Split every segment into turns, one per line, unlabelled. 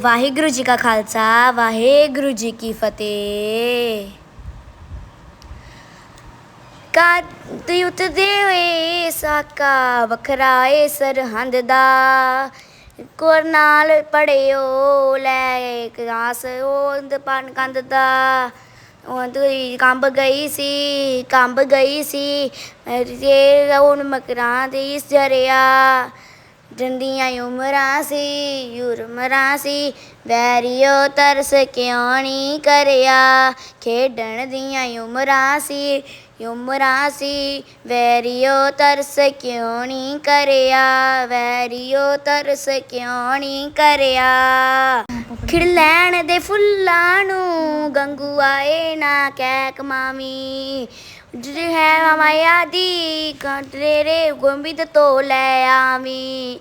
ਵਾਹਿਗੁਰੂ ਜੀ ਕਾ ਖਾਲਸਾ, ਵਾਹਿਗੁਰੂ ਜੀ ਕੀ ਫਤਿਹ। ਕੱਦ ਉਤਦੇ ਹੋਏ ਸਾਕਾ ਵੱਖਰਾ ਸਰਹੰਦ ਦਾ। ਕੋਰ ਨਾਲ ਪੜਿਓ ਲੈ ਕਲਾਸ ਉਹਦ ਪਨ ਕੰਦ ਦਾ। ਉਹ ਕੰਬ ਗਈ ਸੀ, ਕੰਬ ਗਈ ਸੀ। ਤੇ ਹੁਣ ਮਕਰਾਂ ਦੀ ਜਰਿਆ। ਜੰਦੀਆਂ ਉਮਰਾਂ ਸੀ ਉਮਰਾਂ ਸੀ। ਵੈਰੀਓ ਤਰਸ ਕਿਉਂ ਨਹੀਂ ਕਰਿਆ? ਖੇਡਣ ਦੀਆਂ ਉਮਰਾਂ ਸੀ ਉਮਰਾਂ ਸੀ। ਵੈਰੀਓ ਤਰਸ ਕਿਉਂ ਨਹੀਂ ਕਰਿਆ? ਵੈਰੀਓ ਤਰਸ ਕਿਉਂ ਨਹੀਂ ਕਰਿਆ? ਖਿੜ ਲੈਣ ਦੇ ਫੁੱਲਾਂ ਨੂੰ ਗੰਗੂ ਆਏ ਨਾ ਕਹਿ ਕਮਾਵੀ ਹੈ ਮਾਇਆ ਦੀ ਕੰਟਰੇ ਗੋਬਿੰਦ ਤੋਂ ਲੈ ਆਵੀਂ।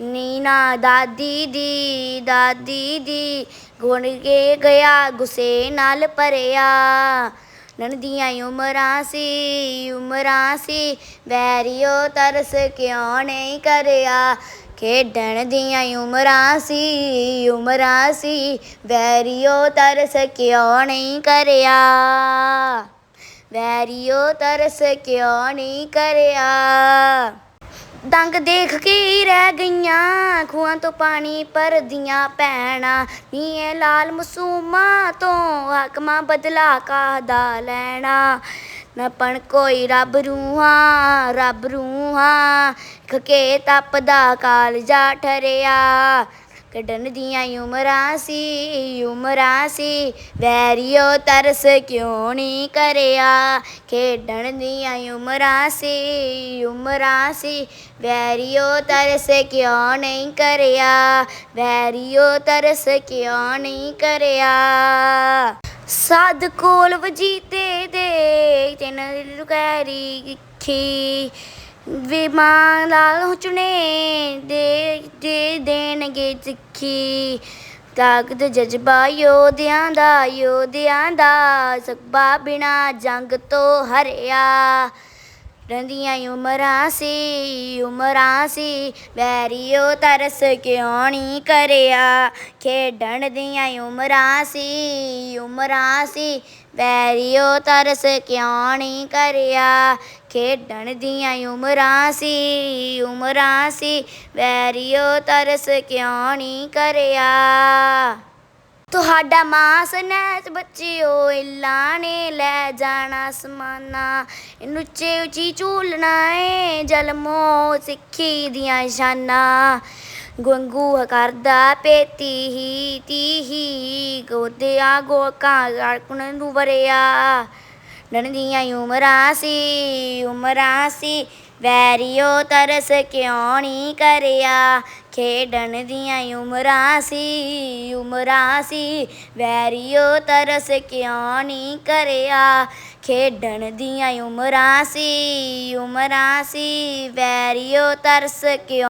ਨੀਨਾ ਦਾਦੀ ਦੀ ਦਾਦੀ ਦੀ ਗੁਣ ਕੇ ਗਿਆ ਗੁੱਸੇ ਨਾਲ ਭਰਿਆ। ਨਨਦੀਆਂ ਉਮਰਾਂ ਸੀ ਉਮਰਾਂ ਸੀ, ਵੈਰੀਓ ਤਰਸ ਕਿਉਂ ਨਹੀਂ ਕਰਿਆ? ਖੇਡਣ ਦੀਆਂ ਉਮਰਾਂ ਸੀ ਉਮਰਾਂ ਸੀ, ਵੈਰੀਓ ਤਰਸ ਕਿਉਂ ਨਹੀਂ ਕਰਿਆ? ਵੈਰੀਓ ਤਰਸ ਕਿਉਂ ਨਹੀਂ ਕਰਿਆ? ਦੰਗ ਦੇਖ ਕੇ ਹੀ ਰਹਿ ਗਈਆਂ, ਖੂਹਾਂ ਤੋਂ ਪਾਣੀ ਭਰਦੀਆਂ ਪੈਣਾ ਨੀਏ ਲਾਲ ਮਸੂਮਾਂ ਤੋਂ ਹਕਮਾਂ ਬਦਲਾ ਕਾਹਦਾ ਲੈਣਾ? ਨਪਣ ਕੋਈ ਰੱਬ ਰੂਹਾਂ ਰੱਬ ਰੂਹਾਂ, ਖਕੇ ਤਪਦਾ ਕਾਲਜਾ ਠਰਿਆ। ਕੱਢਣ ਦੀਆਂ ਉਮਰਾਂ ਸੀ ਉਮਰਾਂ ਸੀ। ਵੈਰੀਓ ਤਰਸ ਕਿਉਂ ਨਹੀਂ ਕਰਿਆ? ਖੇਡਣ ਦੀਆਂ ਉਮਰਾਂ ਸੀ ਉਮਰਾਂ ਸੀ। ਵੈਰੀਓ ਤਰਸ ਕਿਉਂ ਨਹੀਂ ਕਰਿਆ? ਵੈਰੀਓ ਤਰਸ ਕਿਉਂ ਨਹੀਂ ਕਰਿਆ? ਸਾਧ ਕੋਲ ਵਜੀਤੇ ਦੇ, ਤੈਨੂੰ ਲੁਕੈਰੀ ਖੀ। ਵਿਮਾਨ ਲਾਲ ਚੁਣੇ ਦੇ ਦੇ ਦੇਣਗੇ ਸਿੱਖੀ ਤਾਕਤ ਜਜ਼ਬਾ ਯੋਧਿਆਂ ਦਾ ਯੋਧਿਆਂ ਦਾ, ਸਬਾ ਬਿਨਾ ਜੰਗ ਤੋਂ ਹਰਿਆ। ਰੰਦੀਆਂ ਉਮਰਾਂ ਸੀ ਉਮਰਾਂ ਸੀ, ਵੈਰੀਓ ਤਰਸ ਕਿਉਂ ਨਹੀਂ ਕਰਿਆ? ਖੇਡਣ ਦੀਆਂ ਉਮਰਾਂ ਸੀ ਉਮਰਾਂ ਸੀ ਵੈਰੀਓ ਤਰਸ ਕਿਉਂ ਨਹੀਂ ਕਰਿਆ? ਖੇਡਣ ਦੀਆਂ ਉਮਰਾਂ ਸੀ ਉਮਰਾਂ ਸੀ ਵੈਰੀਓ ਤਰਸ ਕਿਉਂ ਨਹੀਂ ਕਰਿਆ? ਤੁਹਾਡਾ ਮਾਸ ਨੈਚ ਬੱਚਿਓ, ਇੱਲਾ ਨੇ ਲੈ ਜਾਣਾ ਸਮਾਨਾ। ਇਹਨੂੰ ਉੱਚੇ ਉੱਚੀ ਝੂਲਣਾ ਏ, ਜਲਮੋ ਸਿੱਖੀ ਦੀਆਂ ਸ਼ਾਨਾਂ। ਗੰਗੂ ਕਰਦਾ ਪੇਤੀ ਹੀ ਤੀਹੀ ਗੋਦਿਆ ਗੋਕਾਂ ਗੜਕਣ ਨੂੰ ਵਰਿਆ। ਨਣਦੀਆਂ ਉਮਰਾਂ ਸੀ ਉਮਰਾਂ ਸੀ, ਵੈਰੀਓ ਤਰਸ ਕਿਉਂ ਨਹੀਂ ਕਰਿਆ? ਖੇਡਣ ਦੀਆਂ ਉਮਰਾਂ ਸੀ ਉਮਰਾਂ ਸੀ, ਵੈਰੀਓ ਤਰਸ ਕਿਉਂ ਨਹੀਂ ਕਰਿਆ? ਖੇਡਣ ਦੀਆਂ ਉਮਰਾਂ ਸੀ ਉਮਰਾਂ ਸੀ, ਵੈਰੀਓ ਤਰਸ ਕਿਉਂ